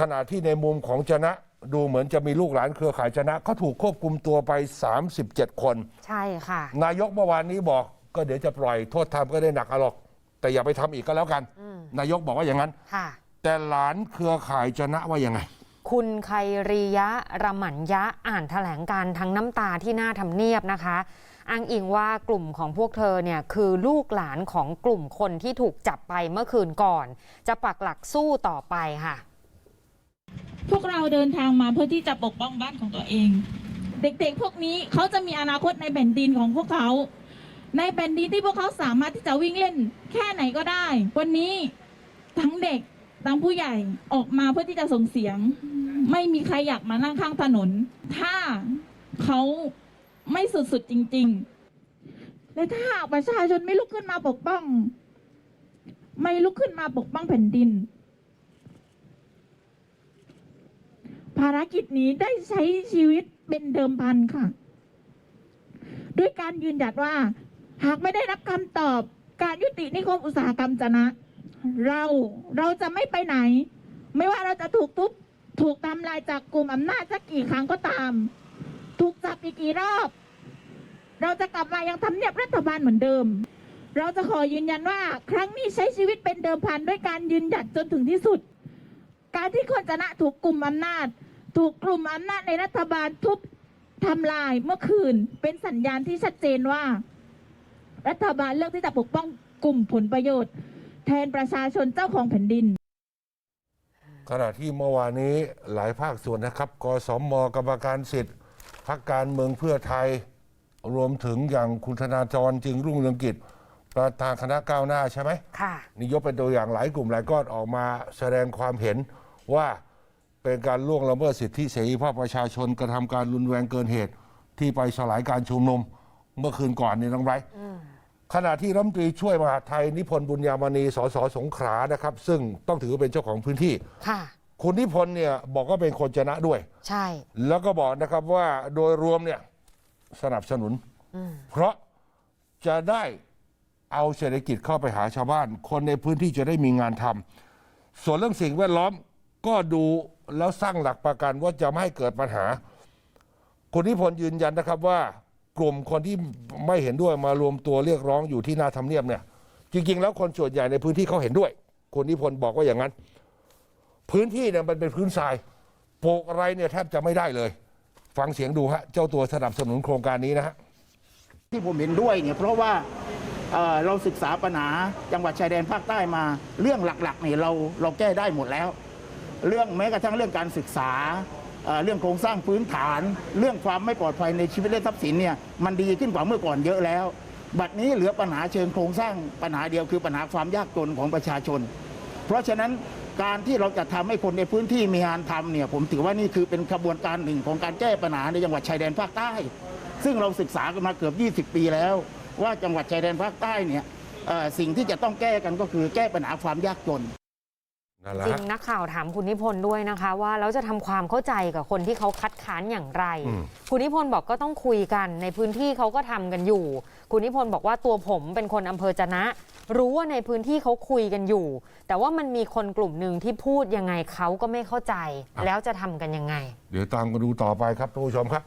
ขณะที่ในมุมของจนะดูเหมือนจะมีลูกหลานเครือข่ายจนะเขาถูกควบคุมตัวไป 37 คน ใช่ค่ะ นายกเมื่อวานนี้บอกก็เดี๋ยวจะปล่อยโทษทำก็ได้หนักเอาหรอก แต่อย่าไปทำอีกก็แล้วกัน นายกบอกว่าอย่างนั้น ค่ะ แต่หลานเครือข่ายจนะว่ายังไง คุณไครียะรำหมันยะอ่านแถลงการณ์ทั้งน้ำตาที่หน้าทำเนียบนะคะ อ้างอิงว่ากลุ่มของพวกเธอเนี่ยคือลูกหลานของกลุ่มคนที่ถูกจับไปเมื่อคืนก่อน จะปักหลักสู้ต่อไปค่ะ พวกเราเดินทางมาเพื่อที่จะปกป้องบ้านของตัวเอง เด็กๆ พวกนี้เขาจะมีอนาคตในแผ่นดินของพวกเขา ในแผ่นดินที่พวกเขาสามารถที่จะวิ่งเล่นแค่ไหนก็ได้ วันนี้ทั้งเด็กทั้งผู้ใหญ่ออกมาเพื่อที่จะส่งเสียง ไม่มีใครอยากมานั่งข้างถนน ถ้าเขาไม่สุดๆจริง ๆ และถ้าหากประชาชนไม่ลุกขึ้นมาปกป้อง ไม่ลุกขึ้นมาปกป้องแผ่นดิน ภารกิจนี้ได้ใช้ชีวิตเป็นเดิมพันค่ะ ด้วยการยืนหยัดว่า หากไม่ได้รับคำตอบการยุตินิคมอุตสาหกรรมจะนะ เราเราจะไม่ไปไหน ไม่ว่าเราจะถูกทุบถูกทำลายจากกลุ่มอำนาจสักกี่ครั้งก็ตาม ถูกจับอีกกี่รอบ เราจะกลับมายังทำเนียบรัฐบาลเหมือนเดิม เราจะขอยืนยันว่า ครั้งนี้ใช้ชีวิตเป็นเดิมพันด้วยการยืนหยัดจนถึงที่สุด การที่คนจะนะถูกกลุ่มอำนาจ ถูกกลุ่มอำนาจในรัฐบาลทุบทำลายเมื่อคืน เป็นสัญญาณที่ชัดเจนว่า รัฐบาลเลือกที่จะปกป้องกลุ่มผลประโยชน์ แทนประชาชนเจ้าของแผ่นดิน ขณะที่เมื่อวานนี้หลายภาคส่วนนะครับ กสมกรรมการสิทธิ์พักการเมืองเพื่อไทย รวมถึงอย่างคุณธนาจรจึงรุ่งเรืองกิจประธานคณะก้าวหน้าใช่ไหมค่ะ นี่ยกเป็นตัวอย่างหลายกลุ่มหลายก้อนออกมาแสดงความเห็นว่า เป็นการล่วงละเมิดสิทธิเสรีภาพประชาชนกระทำการรุนแรงเกินเหตุ ที่ไปสลายการชุมนุมเมื่อคืนก่อนนี่น้องไบรท์ขณะที่รัฐมนตรีช่วยมหาดไทยนิพนธ์บุญญามณีสสสงขลานะครับ ซึ่งต้องถือว่าเป็นเจ้าของพื้นที่ ค่ะ คุณนิพนธ์เนี่ยบอกว่าเป็นคนชนะด้วย ใช่ แล้วก็บอกนะครับว่าโดยรวมเนี่ยสนับสนุน เพราะจะได้เอาเศรษฐกิจเข้าไปหาชาวบ้าน คนในพื้นที่จะได้มีงานทำส่วนเรื่องสิ่งแวดล้อมก็ดู แล้วสร้างหลักประกันว่าจะไม่ให้เกิดปัญหา คุณนิพนธ์ยืนยันนะครับว่ากลุ่มคนที่ไม่เห็นด้วยมารวมตัวเรียกร้องอยู่ที่หน้าทำเนียบเนี่ย จริง ๆ แล้วคนส่วนใหญ่ในพื้นที่เขาเห็นด้วย คุณนิพนธ์บอกว่าอย่างนั้น พื้นที่เนี่ยมันเป็นพื้นทรายปลูกอะไรเนี่ยแทบจะไม่ได้เลย ฟังเสียงดูฮะเจ้าตัวสนับสนุนโครงการนี้นะฮะที่ผมเห็นด้วยเนี่ยเพราะว่าเเราศึกษาปัญหาจังหวัดชายแดนภาคใต้มาเรื่องหลักๆเนี่ยเราเราแก้ได้หมดแล้ว เรื่องแม้กระทั่งเรื่องการศึกษาเรื่องโครงสร้างพื้นฐาน เรื่องความไม่ปลอดภัยในชีวิตและทรัพย์สินเนี่ยมันดีขึ้นกว่าเมื่อก่อนเยอะแล้ว บัดนี้เหลือปัญหาเชิงโครงสร้างปัญหาเดียวคือปัญหาความยากจนของประชาชน เพราะฉะนั้นการที่เราจะทำให้คนในพื้นที่มีงานทำเนี่ยผมถือว่านี่คือเป็นขบวนการหนึ่งของการแก้ปัญหาในจังหวัดชายแดนภาคใต้ ซึ่งเราศึกษากันมาเกือบ 20 ปีแล้ว ว่าจังหวัดชายแดนภาคใต้เนี่ยสิ่งที่จะต้องแก้กันก็คือแก้ปัญหาความยากจน จริฮะงนักข่าวถามคุณนิพนธ์ด้วยนะคะ ว่าแล้วจะทำความเข้าใจกับคนที่เขาคัดค้านอย่างไรอืมคุณนิพนธ์บอกก็ต้องคุยกันในพื้นที่เขาก็ทำกันอยู่ คุณนิพนธ์บอกว่าตัวผมเป็นคนอำเภอจะนะ รู้ว่าในพื้นที่เขาคุยกันอยู่ แต่ว่ามันมีคนกลุ่มหนึ่งที่พูดยังไงเขาก็ไม่เข้าใจ แล้วจะทำกันยังไง เดี๋ยวตามกันดูต่อไปครับท่านผู้ชมครับ